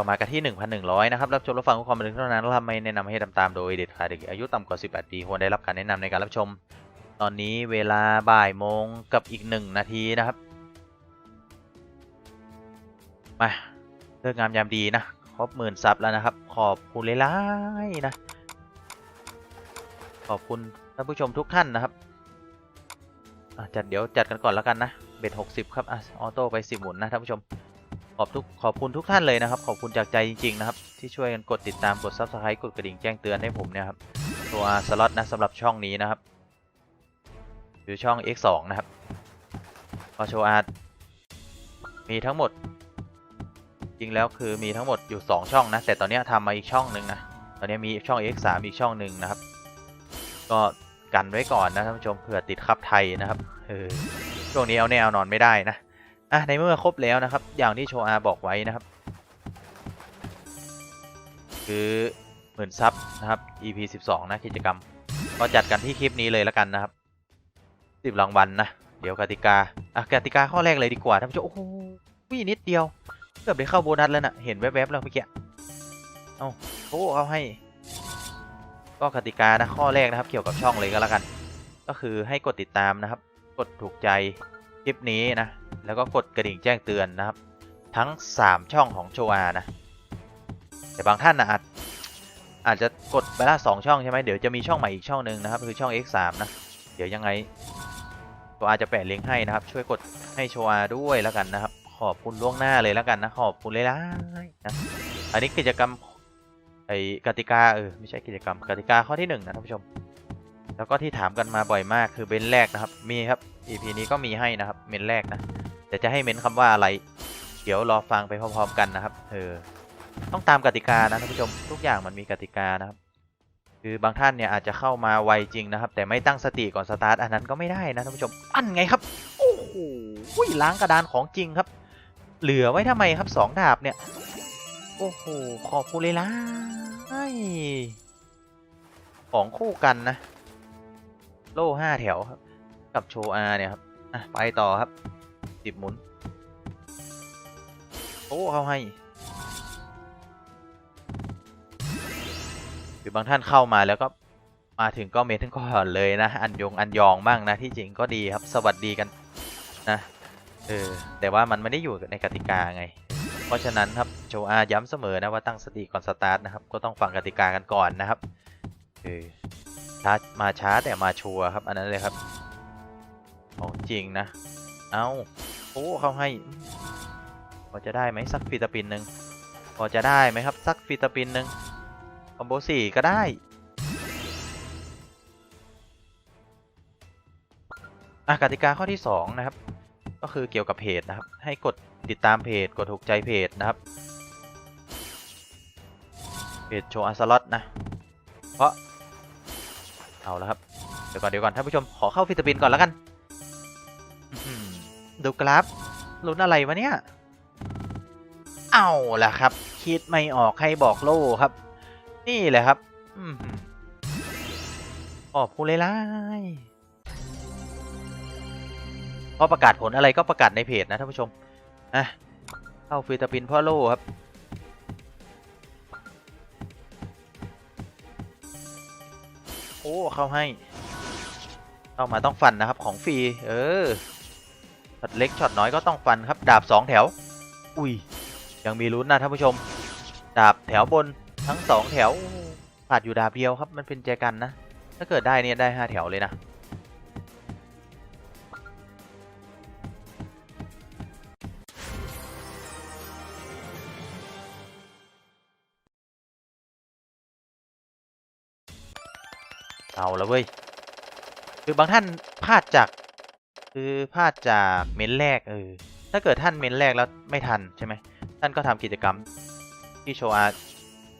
ต่อมากันที่ 1,100 นะครับ รับชมรับฟังข้อความบันทึกเท่านั้นและไม่แนะนำให้ทำตามโดยเด็ดขาดเด็กอายุต่ำกว่า 18 ปีควรได้รับการแนะนำในการรับชม ตอนนี้เวลาบ่ายโมงกับอีก 1 นาทีนะครับ มาเลิกงามยามดีนะ ครบหมื่นซับแล้วนะครับ ขอบคุณหลายนะ ขอบคุณท่านผู้ชมทุกท่านนะครับจัดเดี๋ยวจัดกันก่อนแล้วกันนะ เบ็ด60 ครับออโต้ไป 10 หมุนนะท่านผู้ชม อบทุกขอบคุณทุกท่านเลยนะครับ ขอบคุณจากใจจริง ๆ นะครับ ที่ช่วยกันกดติดตามกด Subscribe กดกระดิ่งแจ้งเตือนให้ผมเนี่ยครับตัวสล็อตนะสำหรับช่องนี้นะครับหรือช่อง X2 นะครับพอโชว์อาร์ตมีทั้งหมด จริงแล้วคือมีทั้งหมดอยู่ 2 ช่องนะ แต่ตอนนี้ทำมาอีกช่องหนึ่งนะ ตอนนี้มีช่อง X3 อีกช่องหนึ่งนะครับ ก็กันไว้ก่อนนะท่านผู้ชมเผื่อติดคับไทยนะครับเออช่วงนี้เอาแน่เอานอนไม่ได้นะ อะในเมื่อครบแล้วนะครับ อย่างที่โชอาบอกไว้นะครับ คือหมื่นซับนะครับ EP 12 นะกิจกรรม ก็จัดกันที่คลิปนี้เลยแล้วกันนะครับสิบรางวัลนะ เดี๋ยวกติกา อะกติกาข้อแรกเลยดีกว่าท่านผู้ชมโอ้โหวิ่นิดเดียว เกือบได้เข้าโบนัสแล้วนะเห็นแวบๆแล้วเมื่อกี้ เอาโอ้เอาให้ ก็กติกานะข้อแรกนะครับ เกี่ยวกับช่องเลยก็แล้วกัน ก็คือให้กดติดตามนะครับ กดถูกใจ คลิปนี้นะ แล้วก็กดกระดิ่งแจ้งเตือนนะครับ ทั้ง 3 ช่องของโชอานะ แต่บางท่านนะอาจอาจจะกดไปละสองช่องใช่ไหมเดี๋ยวจะมีช่องใหม่อีกช่องหนึ่งนะครับ คือช่อง X3 นะ เดี๋ยวยังไงโชอาจะแปะลิงก์ให้นะครับ ช่วยกดให้โชอาด้วยแล้วกันนะครับ ขอบคุณล่วงหน้าเลยแล้วกันนะขอบคุณเลยล่ะนะอันนี้กิจกรรมไอกติกาเออไม่ใช่กิจกรรมกติกาข้อที่หนึ่งนะท่านผู้ชม แล้วก็ที่ถามกันมาบ่อยมากคือเบนแรกนะครับ มีครับ EP นี้ก็มีให้นะครับ เมนแรกนะแต่จะให้เมนคำว่าอะไร เดี๋ยวรอฟังไปพร้อม ๆ กันนะครับ เออ ต้องตามกติกานะท่านผู้ชม ทุกอย่างมันมีกติกานะครับ คือบางท่านเนี่ยอาจจะเข้ามาไวจริงนะครับ แต่ไม่ตั้งสติก่อนสตาร์ทอันนั้นก็ไม่ได้นะท่านผู้ชม อันไงครับ โอ้โหล้างกระดานของจริงครับ เหลือไว้ทำไมครับสองดาบเนี่ย โอ้โห ขอบคุณเลยล่ะของคู่กันนะ โล่ห้าแถวครับ กับโชอาเนี่ยครับอะไปต่อครับสิบหมุนโอ้เขาให้หรือบางท่านเข้ามาแล้วก็มาถึงก็เมทถึงก่อนเลยนะ อันยงอันยองบ้างนะที่จริงก็ดีครับ สวัสดีกันนะเออแต่ว่ามันไม่ได้อยู่ในกติกาไง เพราะฉะนั้นครับโชอาย้ำเสมอนะว่าตั้งสติก่อนสตาร์ทนะครับ ก็ต้องฟังกติกากันก่อนนะครับเออ ช้ามาช้าแต่มาชัวร์ครับ อันนั้นเลยครับของจริงนะ เอาโอ้เขาให้ พอจะได้ไหมสักฟิตาปินหนึ่งพอจะได้ไหมครับสักฟิตาปินหนึ่งคอมโบสี่ก็ได้อะกติกาข้อที่2นะครับ ก็คือเกี่ยวกับเพจนะครับ ให้กดติดตามเพจกดถูกใจเพจนะครับเพจโชว์อาสล็อตนะ เพราะ เอาแล้วครับ เดี๋ยวก่อนเดี๋ยวก่อนท่านผู้ชมขอเข้าฟิตปินก่อนแล้วกันดูกราฟลุ้นอะไรวะเนี่ย เอาล่ะครับ คิดไม่ออกให้บอกโล่ครับ นี่แหละครับออหือขอบคุณเลยล่ะพอประกาศผลอะไรก็ประกาศในเพจนะท่านผู้ชมอะเข้าฟิตาปินพ่อโล่ครับ อ้เข้าให้เข้ามาต้องฟันนะครับของฟรีเออช็อตเล็กช็อตน้อยก็ต้องฟันครับดาบสองแถว อุ้ยยังมีลุ้นนะท่านผู้ชม ดาบแถวบนทั้งสองแถวขาดอยู่ดาบเดียวครับมันเป็นแจกันนะ ถ้าเกิดได้เนี่ยได้ห้าแถวเลยนะ เอาแล้วเว้ย คือบางท่านพลาดจาก คือพลาดจากเมนแรกเออ ถ้าเกิดท่านเมนแรกแล้วไม่ทันใช่ไหม ท่านก็ทำกิจกรรมที่โชว์อา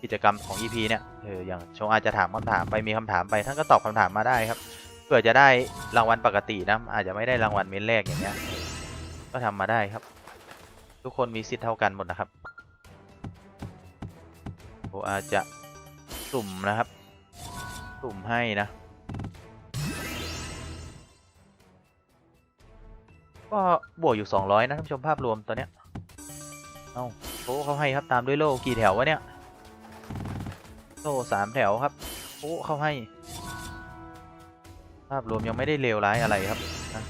กิจกรรมของ EP เนี่ย เออ อย่างโชว์อาจะถามคำถามไป มีคำถามไป ท่านก็ตอบคำถามมาได้ครับ เพื่อจะได้รางวัลปกตินะ อาจจะไม่ได้รางวัลเมนแรกอย่างเงี้ย ก็ทำมาได้ครับ ทุกคนมีสิทธิ์เท่ากันหมดนะครับโชว์อาจะสุ่มนะครับ สุ่มให้นะ ก็บวกอยู่ 200 นะท่านผู้ชมภาพรวมตอนเนี้ย เอาโอ้เขาให้ครับตามด้วยโล่กี่แถววะเนี่ย โล่สามแถวครับโอ้เขาให้ ภาพรวมยังไม่ได้เลวร้ายอะไรครับนะ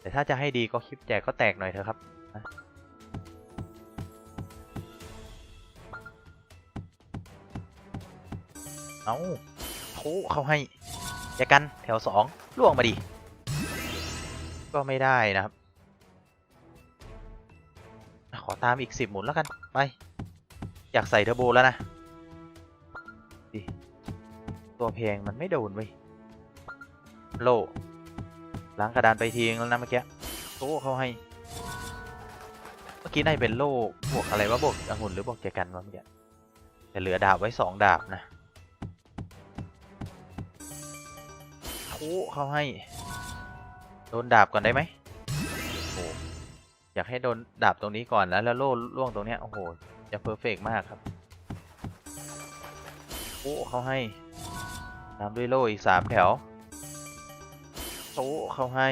แต่ถ้าจะให้ดีก็คลิปแจกก็แตกหน่อยเถอะครับนะเอา อ้เขาให้แจกกันแถวสองล่วงมาดิ ก็ไม่ได้นะครับ ขอตามอีกสิบหมุนแล้วกัน ไป อยากใส่เทอร์โบแล้วนะดิตัวเพลงมันไม่โดนเว้ยโลล้างกระดานไปทีนึงแล้วนะเมื่อกี้โอ้เขาให้ เมื่อกี้น่าจะเป็นโล่บวกอะไรวะบวกองุ่นหรือบวกแจกันวะเมื่อกี้แต่เหลือดาบไว้สองดาบนะ โอ้เขาให้ โดนดาบก่อนได้ไหมโอ้อยากให้โดนดาบตรงนี้ก่อนแล้วแล้วโล่ล่วงตรงเนี้ยโอ้โหจะเพอร์เฟกมากครับโอ้เขาให้ตามด้วยโล่อีกสามแถวโอ้เขาให้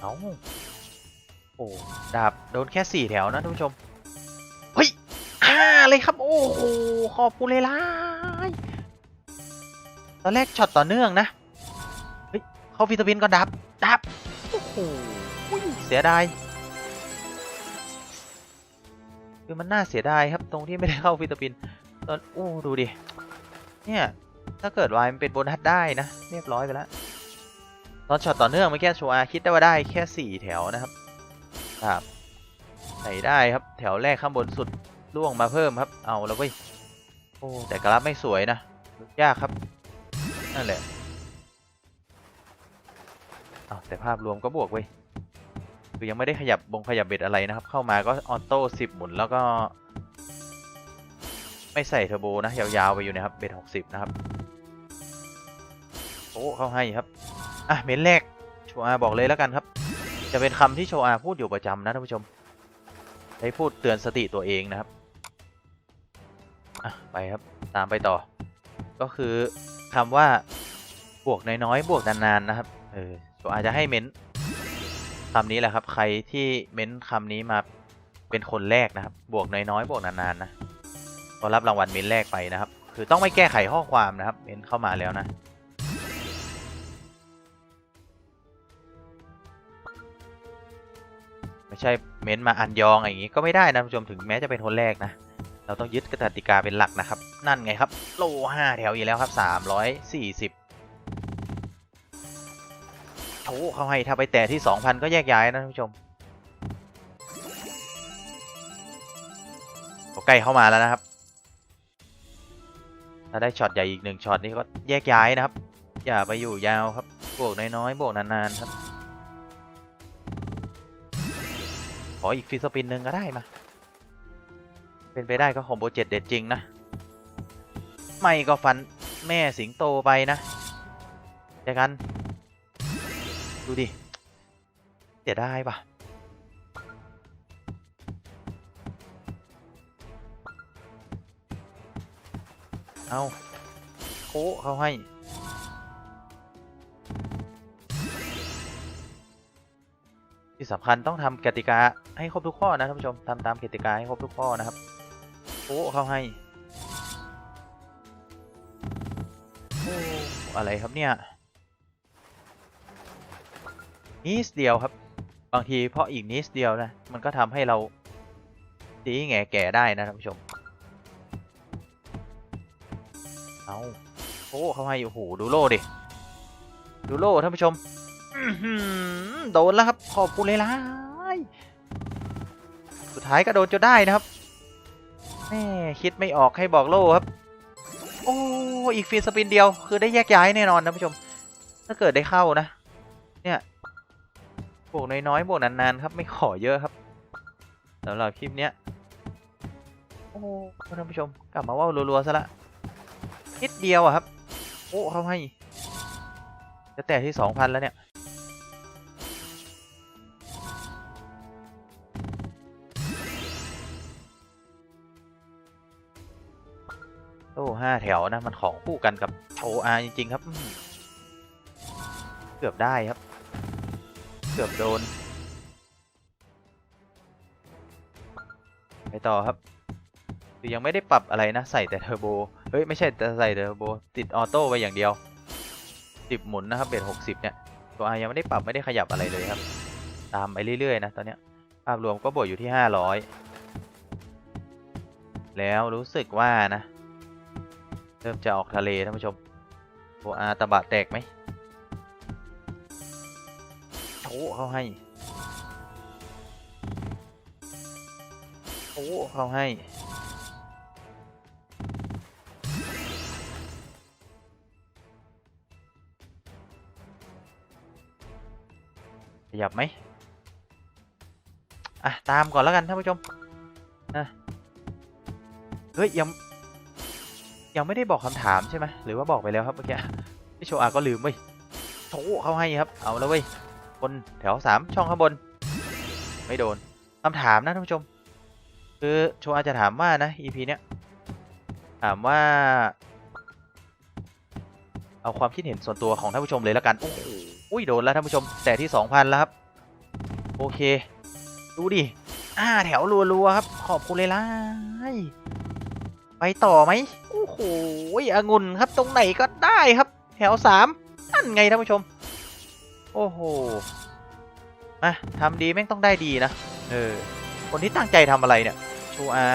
เอา โอ้ดาบโดนแค่สี่แถวนะท่านผู้ชม เฮ้ยห้าเลยครับ โอ้โห ขอบคุณเลยล่ะตอนแรกช็อตต่อเนื่องนะ เฮ้ย เข้าฟิตบินก่อนดับ ดับ โอ้โห เสียดาย คือมันน่าเสียดายครับตรงที่ไม่ได้เข้าฟิตบิน ตอนโอ้ดูดิ เนี่ย ถ้าเกิดวายมันเป็นโบนัสได้นะ เรียบร้อยไปแล้ว ตอนช็อตต่อเนื่องเมื่อกี้ชัวร์คิดได้ว่าได้แค่สี่แถวนะครับ ครับใส่ได้ครับแถวแรกข้างบนสุดล่วงมาเพิ่มครับ เอาแล้วเว้ยโอ้แต่กราฟไม่สวยนะยากครับ นั่นแหละเอาแต่ภาพรวมก็บวกเว้ยคือยังไม่ได้ขยับบงขยับเบ็ดอะไรนะครับ เข้ามาก็ออโต้สิบหมุนแล้วก็ ไม่ใส่เทอร์โบนะยาวๆไปอยู่นะครับเบ็ดหกสิบนะครับโอ้เข้าให้ครับ อะเมนแรกโชอาบอกเลยแล้วกันครับ จะเป็นคำที่โชอาพูดอยู่ประจำนะท่านผู้ชมได้พูดเตือนสติตัวเองนะครับไปครับตามไปต่อ ก็คือคำว่าบวกน้อยๆบวกนานๆนะครับ เออโชอาจะให้เม้นคำนี้แหละครับ ใครที่เม้นคำนี้มาเป็นคนแรกนะครับ บวกน้อยๆบวกนานๆนะก็รับรางวัลเม้นแรกไปนะครับ คือต้องไม่แก้ไขข้อความนะครับ เม้นเข้ามาแล้วนะ ไม่ใช่เม้นมาอันยองอย่างนี้ก็ไม่ได้นะผู้ชมถึงแม้จะเป็นคนแรกนะ เราต้องยึดกติกาเป็นหลักนะครับ นั่นไงครับ โลห้าแถวอีกแล้วครับสามร้อยสี่สิบโอ้เขาให้ถ้าไปแต่ที่สองพันก็แยกย้ายนะท่านผู้ชมใกล้เข้ามาแล้วนะครับ ถ้าได้ช็อตใหญ่อีกหนึ่งช็อตนี้ก็แยกย้ายนะครับ อย่าไปอยู่ยาวครับ บวกน้อยๆ บวกนานๆครับ ออีกฟิสปินหนึ่งก็ได้มา เป็นไปได้ก็คอมโบเจ็ดเด็ดจริงนะ ไม่ก็ฟันแม่สิงโตไปนะเจอกัน ดูดิเสียได้ปะเอาโคเขาให้ ที่สำคัญต้องทำกติกาให้ครบทุกข้อนะท่านผู้ชมทำตามกติกาให้ครบทุกข้อนะครับโอ้เข้าให้อะไรครับเนี่ยนิดเดียวครับ บางทีเพราะอีกนิดเดียวนะ มันก็ทำให้เราตีแง่แก่ได้นะท่านผู้ชม เอาโอ้เข้าให้โอ้โหดูโล่ดิ ดูโล่ท่านผู้ชม โดนแล้วครับ ขอบคุณเลยล่ะสุดท้ายก็โดนจนได้นะครับแม่คิดไม่ออกให้บอกโล่ครับ โอ้อีกฟีสปินเดียว คือได้แยกย้ายแน่นอนนะผู้ชม ถ้าเกิดได้เข้านะ เนี่ยบวกน้อยๆบวกนานๆครับ ไม่ขอเยอะครับสำหรับคลิปเนี้ยโอ้ท่านผู้ชม กลับมาว่ารัวๆซะละนิดเดียวอะครับ โอ้เขาให้จะแตะที่สองพันแล้วเนี่ย โอ้ห้าแถวนะ มันของคู่กันกับโออาจริง ๆ ครับ เกือบได้ครับ เกือบโดน ไปต่อครับ คือยังไม่ได้ปรับอะไรนะ ใส่แต่เทอร์โบ เฮ้ย ไม่ใช่แต่ใส่เทอร์โบ ติดออโต้ไปอย่างเดียวสิบหมุนนะครับเบสหกสิบเนี่ย ตัวอายังไม่ได้ปรับไม่ได้ขยับอะไรเลยครับ ตามไปเรื่อย ๆ นะ ตอนเนี้ยภาพรวมก็บวกอยู่ที่ห้าร้อยแล้วรู้สึกว่านะ เริ่มจะออกทะเลท่านผู้ชมตัวอาตะบะแตกไหมโอ้เขาให้โอ้เขาให้ขยับไหมอะ ตามก่อนแล้วกันท่านผู้ชมนะเฮ้ยยัง ยังไม่ได้บอกคำถามใช่ไหมหรือว่าบอกไปแล้วครับเมื่อกี้พี่โชอาก็ลืมเว้ยโถเขาให้ครับ เอาแล้วเว้ยบนแถวสามช่องข้างบน ไม่โดนคำถามนะท่านผู้ชม คือโชอาจะถามว่านะ EP เนี้ยถามว่า เอาความคิดเห็นส่วนตัวของท่านผู้ชมเลยแล้วกันโอ้โหอุ้ยโดนแล้วท่านผู้ชม แต่ที่2,000แล้วครับ โอเค ดูดิอ่าแถวรัวๆครับ ขอบคุณเลยล่ะ ไปต่อไหมโอ้โหองุ่นครับตรงไหนก็ได้ครับ แถวสามนั่นไงท่านผู้ชม โอ้โหอะทำดีแม่งต้องได้ดีนะ เออ คนที่ตั้งใจทำอะไรเนี่ย ชูอา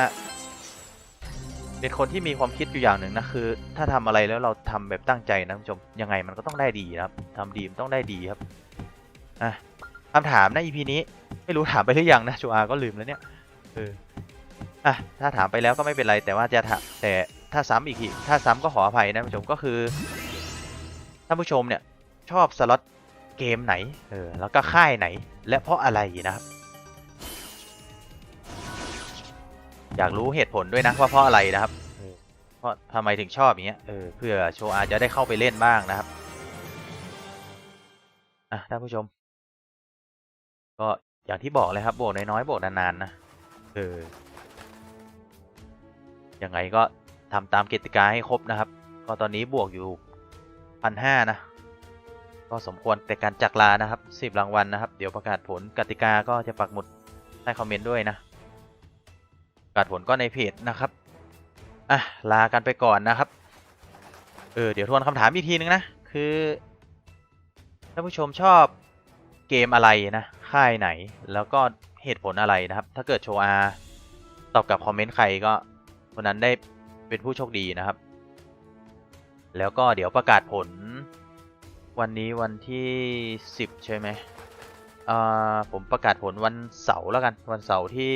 เป็นคนที่มีความคิดอยู่อย่างหนึ่งนะคือ ถ้าทำอะไรแล้วเราทำแบบตั้งใจนะท่านผู้ชมยังไงมันก็ต้องได้ดีนะครับทำดีมันต้องได้ดีครับอะคำถามนะ EP นี้ไม่รู้ถามไปหรือยังนะชูอาก็ลืมแล้วเนี่ยเออ อะถ้าถามไปแล้วก็ไม่เป็นไรแต่ว่าจะถามแต่ถ้าซ้ำอีกทีถ้าซ้ำก็ขออภัยนะท่านผู้ชมก็คือท่านผู้ชมเนี่ยชอบสล็อตเกมไหนเออแล้วก็ค่ายไหน และเพราะอะไรนะครับ อยากรู้เหตุผลด้วยนะว่าเพราะอะไรนะครับเพราะทำไมถึงชอบอย่างเงี้ยเออเพื่อโชอาจะได้เข้าไปเล่นบ้างนะครับอะท่านผู้ชม ก็อย่างที่บอกเลยครับโบกน้อยๆโบกนานๆนะเออ ยังไงก็ทำตามกติกาให้ครบนะครับ ก็ตอนนี้บวกอยู่พันห้านะ ก็สมควรแต่การจักลานะครับสิบรางวัลนะครับ เดี๋ยวประกาศผลกติกาก็จะปักหมุดใต้คอมเมนต์ด้วยนะประกาศผลก็ในเพจนะครับอะลากันไปก่อนนะครับเออเดี๋ยวทวนคำถามอีกทีนึงนะคือท่านผู้ชมชอบเกมอะไรนะ ค่ายไหนแล้วก็เหตุผลอะไรนะครับ ถ้าเกิดโชอาตอบกับคอมเมนต์ใครก็ คนนั้นได้เป็นผู้โชคดีนะครับ แล้วก็เดี๋ยวประกาศผล วันนี้วันที่ 10 ใช่ไหมอ่าผมประกาศผลวันเสาร์แล้วกัน วันเสาร์ที่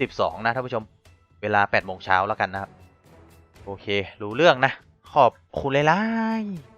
12 นะท่านผู้ชม เวลา8โมงเช้าแล้วกันนะครับ โอเค รู้เรื่องนะ ขอบคุณเลยล่ะ